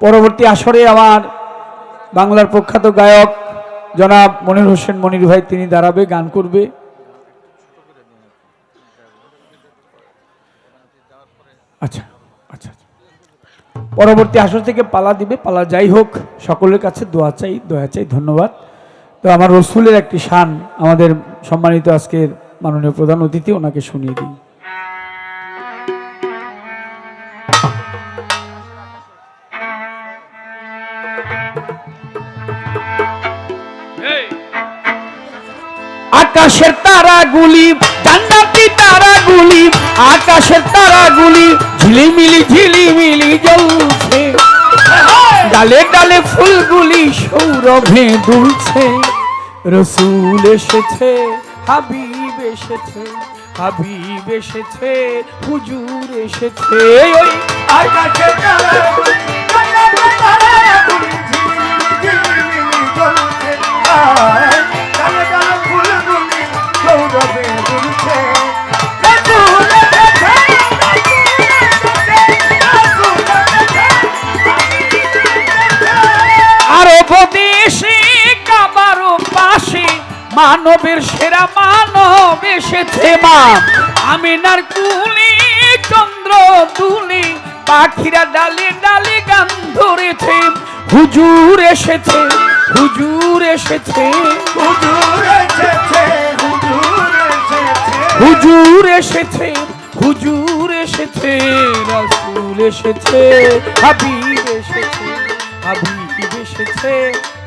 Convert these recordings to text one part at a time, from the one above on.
পরবর্তী আসরে আমার বাংলার প্রখ্যাত গায়ক জনাব মনির হোসেন মনির ভাই তিনি দাঁড়াবে, গান করবে। আচ্ছা আচ্ছা আচ্ছা। পরবর্তী আসর থেকে পালা দিবে, পালা যাই হোক, সকলের কাছে দোয়া চাই দোয়া চাই, ধন্যবাদ। তো আমার রসুলের একটি শান আমাদের সম্মানিত আজকের মাননীয় প্রধান অতিথি, ওনাকে শুনিয়ে দিই। আকাশের তারা তারাগুলি জান্নাতি তারাগুলি আকাশের তারাগুলি ঝিলিমিলি ঝিলিমিলি জ্বলছে। ডালে ডালে ফুলগুলি সৌরভে দুলছে। রসুল এসেছে হাবিব এসেছে হাবিব এসেছে হুজুর এসেছে। আকাশের তারাগুলি, মানবের সেরা মানব এসেছে মা। আমিনার কুলি চন্দ্র তুলি পাখিরা ডালে ডালে গান ধরেছে। হুজুর এসেছে হুজুর এসেছে। হুজুর এসেছে, হুজুর এসেছে। হুজুর এসেছে হুজুর এসেছে। রাসূল এসেছে হাবিব এসেছে হাবিব এসেছে।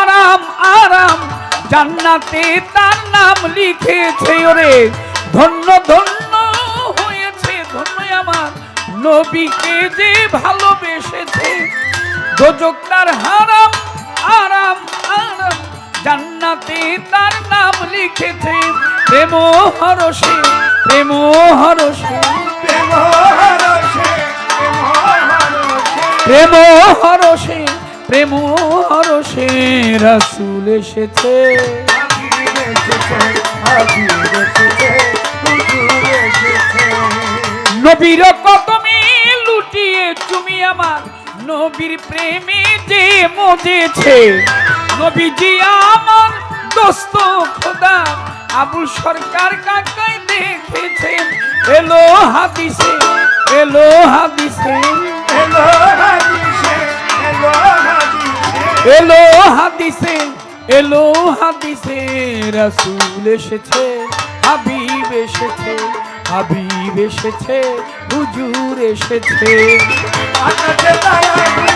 আরাম আরাম। জান্নাতে তার নাম লিখেছে ওরে। ধন্য ধন্য হয়েছে ধন্য আমার। নবীকে যে ভালোবেসেছে। দোজক তার হারাম আরাম আরাম। জান্নাতে তার নাম লিখেছে। প্রেম হরসে প্রেম হরসে প্রেম হরষে, প্রেম হরসে প্রেম হরসে রাসূল এসেছে। নবীর কদমে লুটিয়ে তুমি আমার নবীর প্রেমে যে মজেছে। নবীজি আমার দোস্ত খোদা আবুল সরকার কাকাই দেখেছে এলো হাদিসে এলো হাদিসে এলো হাদিসে, এলো এলো হাদিসে এলো হাদিসে রাসূল এসেছে হাবিব এসেছে হাবিব এসেছে হুজুর এসেছে। আকাশে তারাগুলি,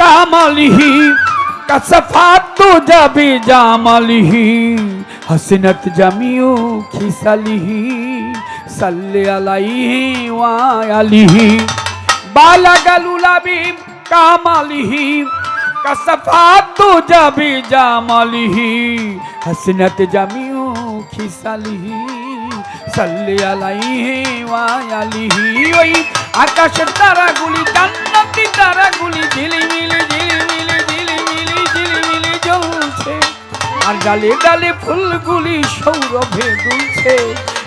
আকাশে তারাগুলি, ঝিলিমিলি ঝিলিমিলি জ্বলছে। আয়, ডালে ডালে ফুলগুলি সৌরভে দুলছে। রাসূল এসেছে, হাবিব এসেছে, হাবিব এসেছে। বালাগালুলাবি কামালিহি কাসাফাত যাবে জামালিহি হাসিনাত জামিউ খিসালিহি আকাশের তারাগুলি, জান্নাতি তারাগুলি, ঝিলিমিলি ঝিলিমিলি ঝিলিমিলি ঝিলিমিলি জ্বলছে। আর ডালে ডালে ফুলগুলি সৌরভে দুলছে।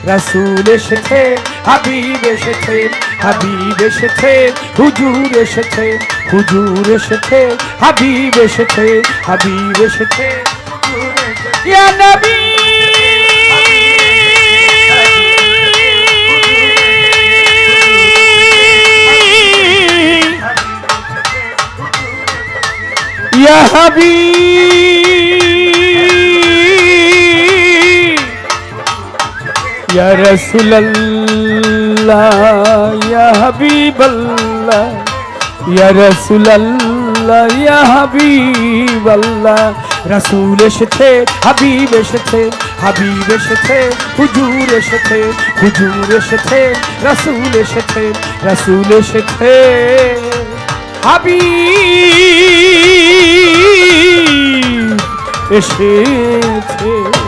রাসূল এসেছে, হাবিব এসেছে হাবিব এসেছে, হুজুর এসেছে হুজুর এসেছে, হাবিব এসেছে হাবিব এসেছে। ইয়া নবী! ইয়া হাবিব। ইয়া রাসূলুল্লাহ, ইয়া হাবিবাল্লাহ। ইয়া রাসূলুল্লাহ, ইয়া হাবিবাল্লাহ। রাসূল এসেছে, হাবিব এসেছে হাবিব এসেছে, হুজুর এসেছে হুজুর এসেছে, রাসূল এসেছে রাসূল এসেছে। হাবিব। এসেছে।